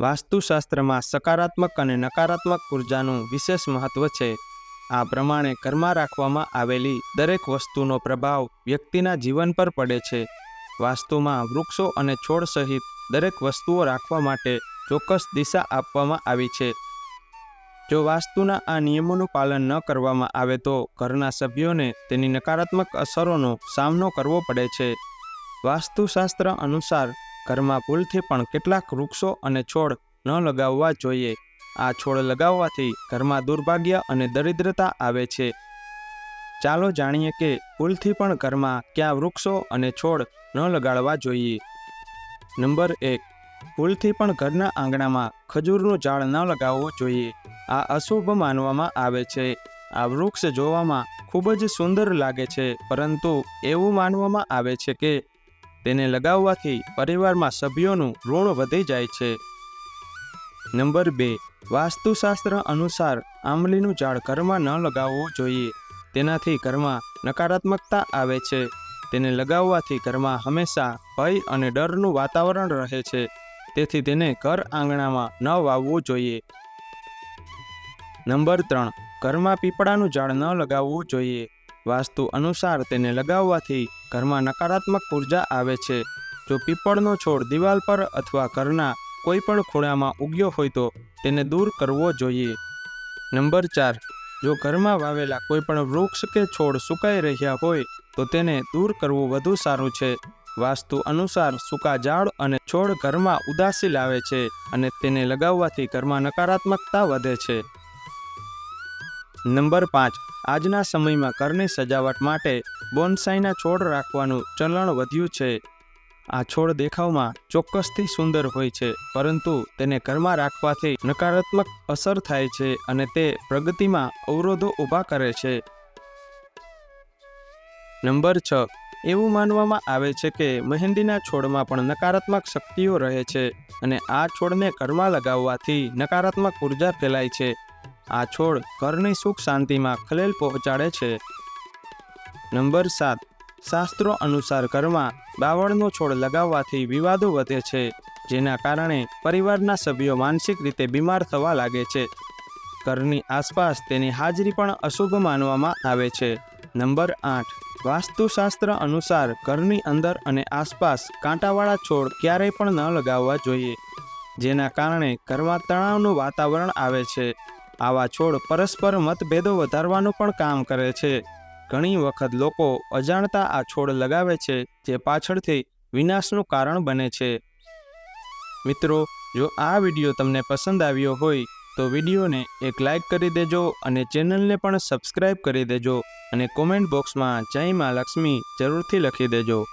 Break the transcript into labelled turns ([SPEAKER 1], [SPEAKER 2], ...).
[SPEAKER 1] વાસ્તુશાસ્ત્રમાં સકારાત્મક અને નકારાત્મક ઉર્જાનું વિશેષ મહત્વ છે. આ પ્રમાણે ઘરમાં રાખવામાં આવેલી દરેક વસ્તુનો પ્રભાવ વ્યક્તિના જીવન પર પડે છે. વાસ્તુમાં વૃક્ષો અને છોડ સહિત દરેક વસ્તુઓ રાખવા માટે ચોક્કસ દિશા આપવામાં આવી છે. જો વાસ્તુના આ નિયમોનું પાલન ન કરવામાં આવે તો ઘરના સભ્યોને તેની નકારાત્મક અસરોનો સામનો કરવો પડે છે. વાસ્તુશાસ્ત્ર અનુસાર ઘરમાં ભૂલથી પણ કેટલાક વૃક્ષો અને છોડ ન લગાવવા જોઈએ. આ છોડ લગાવવાથી ઘરમાં દુર્ભાગ્ય અને દરિદ્રતા આવે છે. ચાલો જાણીએ કે ભૂલથી પણ ઘરમાં ક્યાં વૃક્ષો અને છોડ ન લગાડવા જોઈએ. નંબર એક. ભૂલથી પણ ઘરના આંગણામાં ખજૂરનું ઝાડ ન લગાવવું જોઈએ. આ અશુભ માનવામાં આવે છે. આ વૃક્ષ જોવામાં ખૂબ જ સુંદર લાગે છે, પરંતુ એવું માનવામાં આવે છે કે તેને લગાવવાથી પરિવારમાં સભ્યોનું ઋણ વધી જાય છે. નંબર બે, વાસ્તુશાસ્ત્ર અનુસાર આંબલીનું ઝાડ ઘરમાં ન લગાવવું જોઈએ. તેનાથી ઘરમાં નકારાત્મકતા આવે છે. તેને લગાવવાથી ઘરમાં હંમેશા ભય અને ડરનું વાતાવરણ રહે છે. તેથી તેને ઘર આંગણામાં ન વાવવું જોઈએ. નંબર ત્રણ, ઘરમાં પીપળાનું ઝાડ ન લગાવવું જોઈએ. વાસ્તુ અનુસાર તેને લગાવવાથી ઘરમાં નકારાત્મક ઊર્જા આવે છે. જો પીપળનો છોડ દિવાલ પર અથવા ઘરના કોઈ પણ ખૂણામાં ઉગ્યો હોય તો તેને દૂર કરવો જોઈએ. નંબર ચાર. જો ઘરમાં વાવેલા કોઈ પણ વૃક્ષ કે છોડ સુકાઈ રહ્યા હોય તો તેને દૂર કરવું વધુ સારું છે. વાસ્તુ અનુસાર સૂકા ઝાડ અને છોડ ઘરમાં ઉદાસી લાવે છે અને તેને લગાવવાથી ઘરમાં નકારાત્મકતા વધે છે. નંબર પાંચ. આજના સમયમાં ઘરની સજાવટ માટે બોનસાઈના છોડ રાખવાનું ચલણ વધ્યું છે. આ છોડ દેખાવમાં ચોક્કસથી સુંદર હોય છે, પરંતુ તેને ઘરમાં રાખવાથી નકારાત્મક અસર થાય છે અને તે પ્રગતિમાં અવરોધો ઊભા કરે છે. નંબર છ. એવું માનવામાં આવે છે કે મહેંદીના છોડમાં પણ નકારાત્મક શક્તિઓ રહે છે અને આ છોડને ઘરમાં લગાવવાથી નકારાત્મક ઊર્જા ફેલાય છે. આ છોડ ઘરની સુખ શાંતિમાં ખલેલ પહોંચાડે છે. નંબર સાત. શાસ્ત્રો અનુસાર ઘરમાં બાવળનો છોડ લગાવવાથી વિવાદો વધે છે, જેના કારણે પરિવારના સભ્યો માનસિક રીતે બીમાર થવા લાગે છે. ઘરની આસપાસ તેની હાજરી પણ અશુભ માનવામાં આવે છે. નંબર આઠ. વાસ્તુશાસ્ત્ર અનુસાર ઘરની અંદર અને આસપાસ કાંટાવાળા છોડ ક્યારેય પણ ન લગાવવા જોઈએ, જેના કારણે ઘરમાં તણાવનું વાતાવરણ આવે છે. આવા છોડ પરસ્પર મતભેદો વધારવાનું પણ કામ કરે છે. ઘણી વખત લોકો અજાણતા આ છોડ લગાવે છે, જે પાછળથી વિનાશનું કારણ બને છે. મિત્રો, જો આ વીડિયો તમને પસંદ આવ્યો હોય, તો વિડીયોને એક લાઈક કરી દેજો અને ચેનલને પણ સબસ્ક્રાઇબ કરી દેજો અને કોમેન્ટ બોક્સમાં જય મા લક્ષ્મી જરૂરથી લખી દેજો.